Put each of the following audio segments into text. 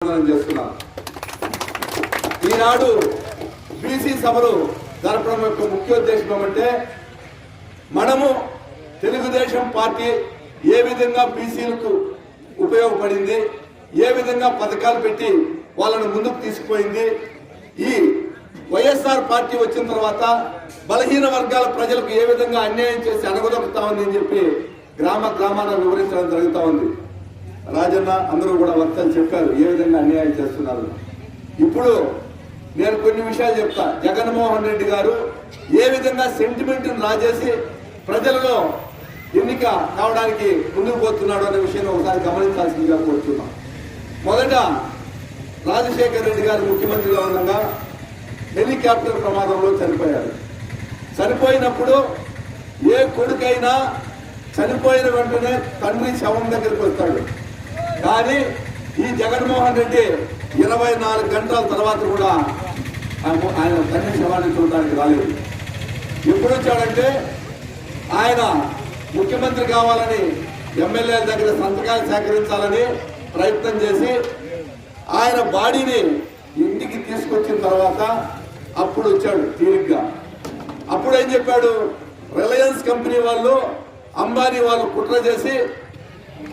చేస్తున్నాను ఈనాడు బీసీ సభలు జరపడం యొక్క ముఖ్య ఉద్దేశం ఏమంటే మనము తెలుగుదేశం పార్టీ ఏ విధంగా బీసీలకు ఉపయోగపడింది ఏ విధంగా పథకాలు పెట్టి వాళ్ళను ముందుకు తీసుకుపోయింది ఈ వైఎస్ఆర్ పార్టీ వచ్చిన తర్వాత బలహీన వర్గాల ప్రజలకు ఏ విధంగా అన్యాయం చేసి అణగదొక్కుతా ఉంది అని చెప్పి గ్రామ గ్రామాన వివరించడం జరుగుతూ ఉంది. రాజన్న అందరూ కూడా వక్తలు చెప్పారు ఏ విధంగా అన్యాయం చేస్తున్నారు. ఇప్పుడు నేను కొన్ని విషయాలు చెప్తా. జగన్మోహన్ రెడ్డి గారు ఏ విధంగా సెంటిమెంట్ రాజేసి ప్రజలలో ఎన్నిక కావడానికి ముందుకు పోతున్నాడు అనే విషయాన్ని ఒకసారి గమనించాల్సిందిగా కోరుతున్నాం. మొదట రాజశేఖర రెడ్డి గారు ముఖ్యమంత్రిగా ఉండగా హెలికాప్టర్ ప్రమాదంలో చనిపోయారు. చనిపోయినప్పుడు ఏ కొడుకైనా చనిపోయిన వెంటనే తండ్రి శవం దగ్గరికి వస్తాడు. కానీ ఈ జగన్మోహన్ రెడ్డి ఇరవై నాలుగు గంటల తర్వాత కూడా ఆయన- ఆయన తండ్రి శవాన్ని చూడడానికి రాలేదు. ఎప్పుడు వచ్చాడంటే ఆయన ముఖ్యమంత్రి కావాలని ఎమ్మెల్యేల దగ్గర సంతకాలు సేకరించాలని ప్రయత్నం చేసి ఆయన బాడీని ఇంటికి తీసుకొచ్చిన తర్వాత అప్పుడు వచ్చాడు తీరిగ్గా. అప్పుడు ఏం చెప్పాడు? రిలయన్స్ కంపెనీ వాళ్ళు అంబానీ వాళ్ళు కుట్ర చేసి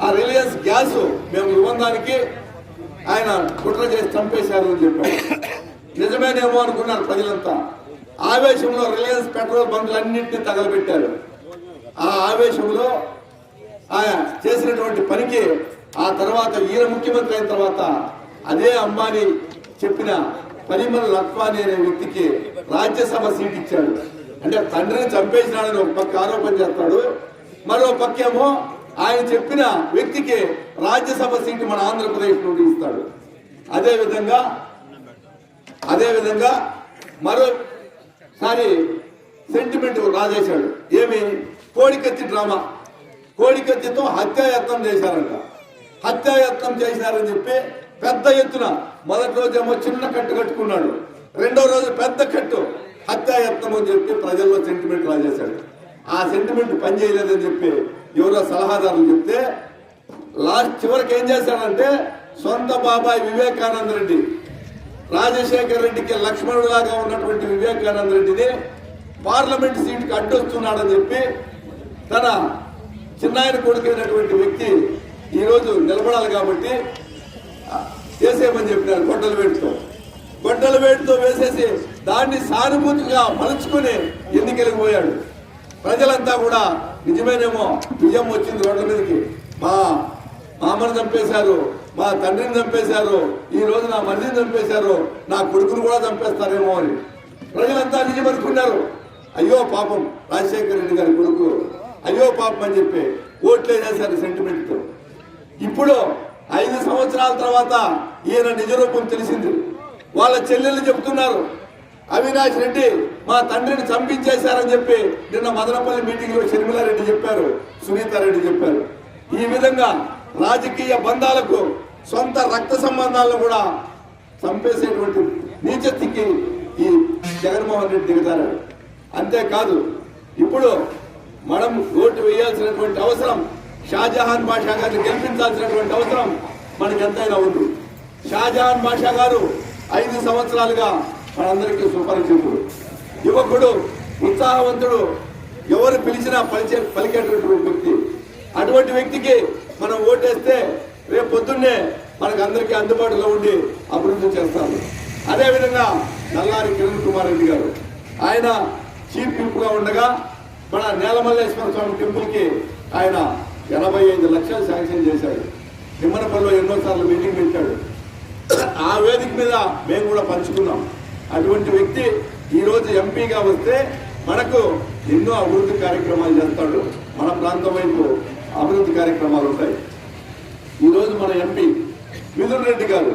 ఆ రిలయన్స్ గ్యాస్ మేము ఇవ్వడానికి ఆయన కుట్ర చేసి చంపేశారు అని చెప్పారు నిజమేనేమో అనుకున్నారు ప్రజలంతా. ఆవేశంలో రిలయన్స్ పెట్రోల్ బంకులన్నింటినీ తగలబెట్టారు. ఆ ఆవేశంలో ఆయన చేసినటువంటి పనికి ఆ తర్వాత ఈయన ముఖ్యమంత్రి అయిన తర్వాత అదే అంబానీ చెప్పిన పరిమళ లక్వాని అనే వ్యక్తికి రాజ్యసభ సీట్ ఇచ్చాడు. అంటే తండ్రిని చంపేసినాడని ఒక పక్క ఆరోపణ చేస్తాడు. మరో పక్కేమో ఆయన చెప్పిన వ్యక్తికి రాజ్యసభ సీటు మన ఆంధ్రప్రదేశ్ నుండి ఇస్తాడు. అదే విధంగా అదే విధంగా మరోసారి సెంటిమెంట్ రాజేశాడు. ఏమి? కోడికత్తి డ్రామా. కోడికత్తితో హత్యాయత్నం చేశారంట. హత్యాయత్నం చేశారని చెప్పి పెద్ద ఎత్తున మొదటి రోజేమో చిన్న కట్టు కట్టుకున్నాడు. రెండో రోజు పెద్ద కట్టు హత్యాయత్నం అని చెప్పి ప్రజల్లో సెంటిమెంట్ రాజేశాడు. ఆ సెంటిమెంట్ పనిచేయలేదని చెప్పి ఎవరో సలహాదారులు చెప్తే లాస్ట్ చివరికి ఏం చేశాడంటే సొంత బాబాయ్ వివేకానంద రెడ్డి రాజశేఖర్ రెడ్డికి లక్ష్మణులాగా ఉన్నటువంటి వివేకానంద రెడ్డిని పార్లమెంట్ సీటుకి అడ్డొస్తున్నాడని చెప్పి తన చిన్నాయన కొడుకైనటువంటి వ్యక్తి ఈరోజు నిలబడాలి కాబట్టి చేసేయమని చెప్పినారు గొడ్డల వేటుతో. గొడ్డల వేటుతో వేసేసి దాన్ని సానుభూతిగా మలుచుకుని ఎన్నికలకు పోయాడు. ప్రజలంతా కూడా నిజమేనేమో? బియ్యం వచ్చింది రోడ్ల మీదకి. మా మామను చంపేశారు మా తండ్రిని చంపేశారు ఈ రోజు నా మనిషిని చంపేశారు నా కొడుకును కూడా చంపేస్తారేమో అని. ప్రజలంతా నిజమనుకున్నారు. అయ్యో పాపం రాజశేఖర రెడ్డి గారి కొడుకు. అయ్యో పాపం అని చెప్పి ఓట్లే చేశారు సెంటిమెంట్తో ఇప్పుడు ఐదు సంవత్సరాల తర్వాత ఈయన నిజ రూపం తెలిసింది. వాళ్ళ చెల్లెళ్ళు చెప్తున్నారు అవినాష్ రెడ్డి మా తండ్రిని చంపించేశారని చెప్పి నిన్న మదనపల్లి మీటింగ్లో షర్మిలారెడ్డి చెప్పారు సునీతారెడ్డి చెప్పారు. ఈ విధంగా రాజకీయ బంధాలకు సొంత రక్త సంబంధాలను కూడా చంపేసేటువంటి నీచత్తికి ఈ జగన్మోహన్ రెడ్డి దిగుతారు అంతేకాదు ఇప్పుడు మనం ఓటు వేయాల్సినటువంటి అవసరం షాజహాన్ బాషా గారిని గెలిపించాల్సినటువంటి అవసరం మనకి ఎంతైనా ఉంది. షాజహాన్ బాషా గారు ఐదు సంవత్సరాలుగా మనందరికీ సుపరిచితుడు. యువకుడు ఉత్సాహవంతుడు ఎవరు పిలిచినా పలిచే పలికేటటువంటి వ్యక్తి. అటువంటి వ్యక్తికి మనం ఓటేస్తే రేపు పొద్దున్నే మనకు అందరికీ అందుబాటులో ఉండి అభివృద్ధి చేస్తారు. అదేవిధంగా నల్లారి కిరణ్ కుమార్ రెడ్డి గారు. ఆయన చీఫ్ విప్ ఉండగా మన నేలమల్లేశ్వర స్వామి టెంపుల్కి ఆయన ఎనభై ఐదు లక్షలు శాంక్షన్ చేశాడు నిమ్మనపల్లిలో ఎన్నోసార్లు మీటింగ్ పెట్టాడు. ఆ వేదిక మీద మేము కూడా పంచుకున్నాం. అటువంటి వ్యక్తి ఈరోజు ఎంపీగా వస్తే మనకు ఎన్నో అభివృద్ధి కార్యక్రమాలు చేస్తాడు. మన ప్రాంతం వైపు అభివృద్ధి కార్యక్రమాలు ఉంటాయి. ఈరోజు మన ఎంపీ మిథున్ రెడ్డి గారు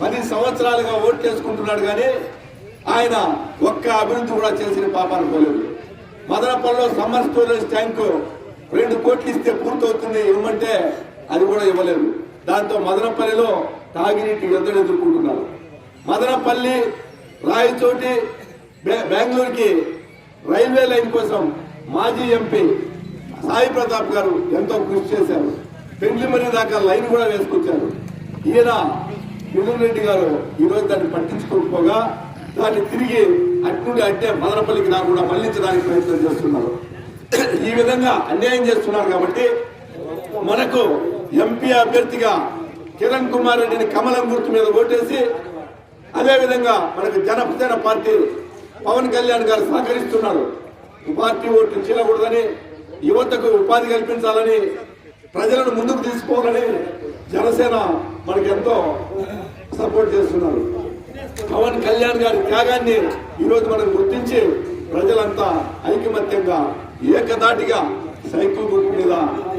పది సంవత్సరాలుగా ఓటు చేసుకుంటున్నాడు కానీ ఆయన ఒక్క అభివృద్ధి కూడా చేసిన పాపాలు పోలేదు మదనపల్లిలో సమ్మర్ స్టోరేజ్ ట్యాంకు రెండు కోట్లు ఇస్తే పూర్తవుతుంది ఇవ్వమంటే అది కూడా ఇవ్వలేదు. దాంతో మదనపల్లిలో తాగినీటి ఎద్దడు ఎదుర్కొంటున్నారు. మదనపల్లి రాయచోటి బెంగళూరుకి రైల్వే లైన్ కోసం మాజీ ఎంపీ సాయి ప్రతాప్ గారు ఎంతో కృషి చేశారు. పెండ్లిమరి దాకా లైన్ కూడా వేసుకొచ్చారు. ఈయన మిథున్ రెడ్డి గారు ఈరోజు దాన్ని పట్టించుకోకపోగా దాన్ని తిరిగి అట్నుండి అట్టే మదనపల్లికి రాకుండా మళ్ళించడానికి ప్రయత్నం చేస్తున్నారు. ఈ విధంగా అన్యాయం చేస్తున్నారు కాబట్టి మనకు ఎంపీ అభ్యర్థిగా కిరణ్ కుమార్ రెడ్డిని కమలం గుర్తు మీద ఓటేసి అదేవిధంగా మనకు జనసేన పార్టీ పవన్ కళ్యాణ్ గారు సహకరిస్తున్నారు. పార్టీ ఓట్లు చేయకూడదని యువతకు ఉపాధి కల్పించాలని ప్రజలను ముందుకు తీసుకోవాలని జనసేన మనకెంతో సపోర్ట్ చేస్తున్నారు. పవన్ కళ్యాణ్ గారి త్యాగాన్ని ఈరోజు మనం గుర్తించి ప్రజలంతా ఐకమత్యంగా ఏకదాటిగా సైకిల్ గుర్తు మీద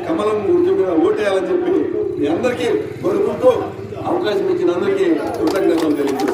కమలం గుర్తు మీద ఓటేయాలని చెప్పి మీ అందరికీ కోరుకుంటూ అవకాశం ఇచ్చిన అందరికీ కృతజ్ఞతలు తెలియదు